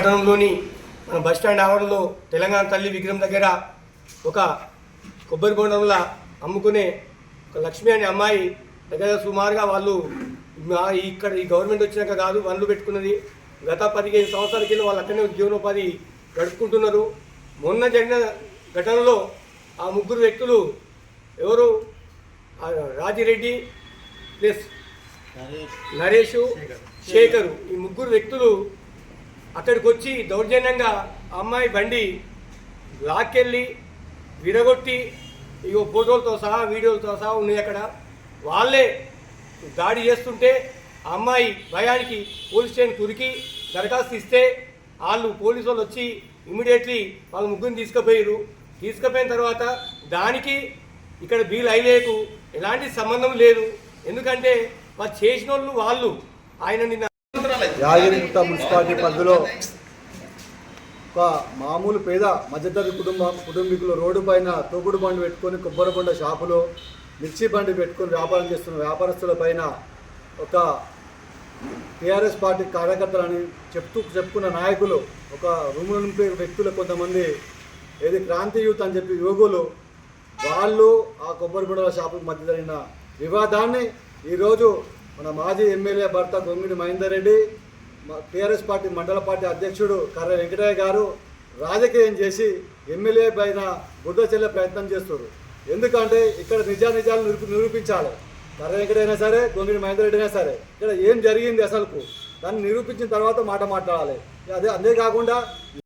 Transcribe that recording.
పట్టణంలోని మన bus stand ఆవరణలో తెలంగాణ తల్లి విగ్రహం దగ్గర ఒక కొబ్బరి బొండంలా అమ్ముకునే ఒక లక్ష్మి అనే అమ్మాయి దగ్గర సుమారుగా వాళ్ళు ఇక్కడ ఈ గవర్నమెంట్ వచ్చినాక కాదు వనలు పెట్టుకున్నది. గత పదిహేను సంవత్సరాల కింద వాళ్ళు అక్కడనే జీవనోపాధి గడుపుకుంటున్నారు. మొన్న జరిగిన ఘటనలో ఆ ముగ్గురు వ్యక్తులు ఎవరు? రాజిరెడ్డి ప్లస్ నరేష్. శేఖరు. ఈ ముగ్గురు వ్యక్తులు అక్కడికి వచ్చి దౌర్జన్యంగా అమ్మాయి బండి లాక్కెళ్ళి విరగొట్టి ఇగో ఫోటోలతో సహా వీడియోలతో సహా ఉన్నాయి అక్కడ. వాళ్ళే దాడి చేస్తుంటే ఆ అమ్మాయి భయానికి పోలీస్ స్టేషన్ కురికి దరఖాస్తు ఇస్తే వాళ్ళు పోలీసు వాళ్ళు వచ్చి ఇమీడియట్లీ వాళ్ళ ముగ్గురిని తీసుకుపోయారు తీసుకుపోయిన తర్వాత దానికి ఇక్కడ బీల్ ఐలేకు ఎలాంటి సంబంధం లేదు. ఎందుకంటే వాళ్ళు చేసిన వాళ్ళు వాళ్ళు. ఆయన నిన్న యాగిరిగుట్ట మున్సిపాలిటీ పరిధిలో ఒక మామూలు పేద మధ్యతరగతి కుటుంబం కుటుంబీకులు రోడ్డు పైన తోపుడు బండి పెట్టుకొని కొబ్బరి బొండ షాపులో మిర్చి బండి పెట్టుకొని వ్యాపారం చేస్తున్న వ్యాపారస్తుల పైన ఒక టీఆర్ఎస్ పార్టీ కార్యకర్తలని చెప్తూ చెప్పుకున్న నాయకులు ఒక రూమ్ నింపే వ్యక్తులు కొంతమంది ఏది క్రాంతి యూత్ అని చెప్పి యువకులు వాళ్ళు ఆ కొబ్బరి బొండల షాపుకి మధ్య జరిగిన వివాదాన్ని ఈరోజు మన మాజీ ఎమ్మెల్యే భర్త గొంగిడి మహేందర్ రెడ్డి టీఆర్ఎస్ పార్టీ మండల పార్టీ అధ్యక్షుడు కర్ర వెంకటయ్య గారు రాజకీయం చేసి ఎమ్మెల్యే పైన బుద్ధ చెల్లే ప్రయత్నం చేస్తారు ఎందుకంటే ఇక్కడ నిజా నిజాలు నిరూపి నిరూపించాలి. కర్ర వెంకటైనా సరే గొంగిడి మహేందర్ రెడ్డి అయినా సరే ఇక్కడ ఏం జరిగింది అసలుకు? దాన్ని నిరూపించిన తర్వాత మాట మాట్లాడాలి. అదే అంతేకాకుండా